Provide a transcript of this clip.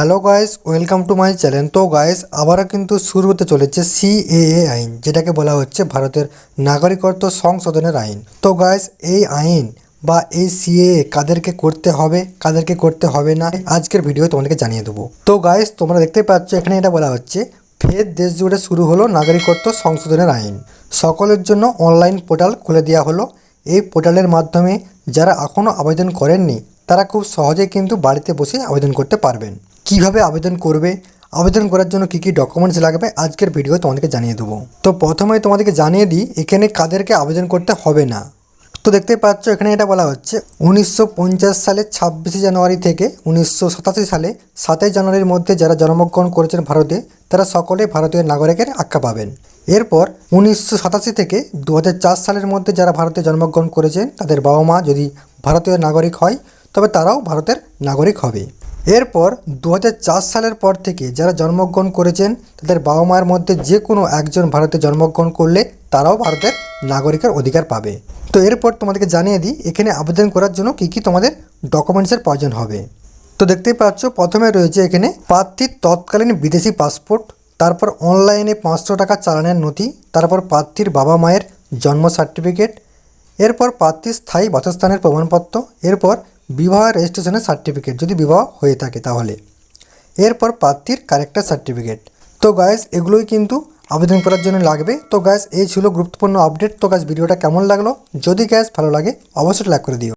Hello guys welcome to my channel তো guys আবারও কিন্তু শুরু হতে চলেছে সিএএ আইন, যেটাকে বলা হচ্ছে ভারতের নাগরিকত্ব সংশোধনের আইন। তো গাইস এই আইন বা এই সিএএ কাদেরকে করতে হবে, কাদেরকে করতে হবে না, আজকের ভিডিও তোমাদেরকে জানিয়ে দেবো। তো গাইস তোমরা দেখতে পাচ্ছ, এখানে এটা বলা হচ্ছে, ফের দেশ জুড়ে শুরু হলো নাগরিকত্ব সংশোধনের আইন। সকলের জন্য অনলাইন পোর্টাল খুলে দেওয়া হলো। এই পোর্টালের মাধ্যমে যারা এখনও আবেদন করেননি তারা খুব সহজেই কিন্তু বাড়িতে বসে আবেদন করতে পারবেন। কীভাবে আবেদন করবে? আবেদন করার জন্য কী কী ডকুমেন্টস লাগবে? আজকের ভিডিও তোমাদেরকে জানিয়ে দেবো। তো প্রথমে তোমাদেরকে জানিয়ে দিই, এখানে কাদেরকে আবেদন করতে হবে না। তো দেখতে পাচ্ছ, এখানে এটা বলা হচ্ছে, উনিশশো সালের ছাব্বিশে জানুয়ারি থেকে উনিশশো সাতাশি সালে সাতই জানুয়ারির মধ্যে যারা জন্মগ্রহণ করেছেন ভারতে, তারা সকলে ভারতীয় নাগরিকের আখ্যা পাবেন। এরপর উনিশশো সাতাশি থেকে দু হাজার চার সালের মধ্যে যারা ভারতে জন্মগ্রহণ করেছেন, তাদের বাবা মা যদি ভারতীয় নাগরিক হয় তবে তারাও ভারতের নাগরিক হবে। এরপর দু হাজার চার সালের পর থেকে যারা জন্মগ্রহণ করেছেন, তাদের বাবা মায়ের মধ্যে যে কোনো একজন ভারতে জন্মগ্রহণ করলে তারাও ভারতের নাগরিকের অধিকার পাবে। তো এরপর তোমাদেরকে জানিয়ে দিই, এখানে আবেদন করার জন্য কী কী তোমাদের ডকুমেন্টসের প্রয়োজন হবে। তো দেখতেই পাচ্ছ, প্রথমে রয়েছে এখানে প্রার্থীর তৎকালীন বিদেশি পাসপোর্ট, তারপর অনলাইনে পাঁচশো টাকা চালানের নথি, তারপর প্রার্থীর বাবা মায়ের জন্ম সার্টিফিকেট এরপর প্রার্থীর স্থায়ী বাসস্থানের প্রমাণপত্র, এরপর বিবাহ রেজিস্ট্রেশনের সার্টিফিকেট যদি বিবাহ হয়ে থাকে তাহলে। এরপর প্রার্থীর ক্যারেক্টার সার্টিফিকেট তো গায়েস এগুলোই কিন্তু আবেদন করার জন্য লাগবে। তো গ্যাস এই ছিল গুরুত্বপূর্ণ আপডেট তো গ্যাস ভিডিওটা কেমন লাগল? যদি গ্যাস ভালো লাগে, অবশ্যই লাইক করে দিও।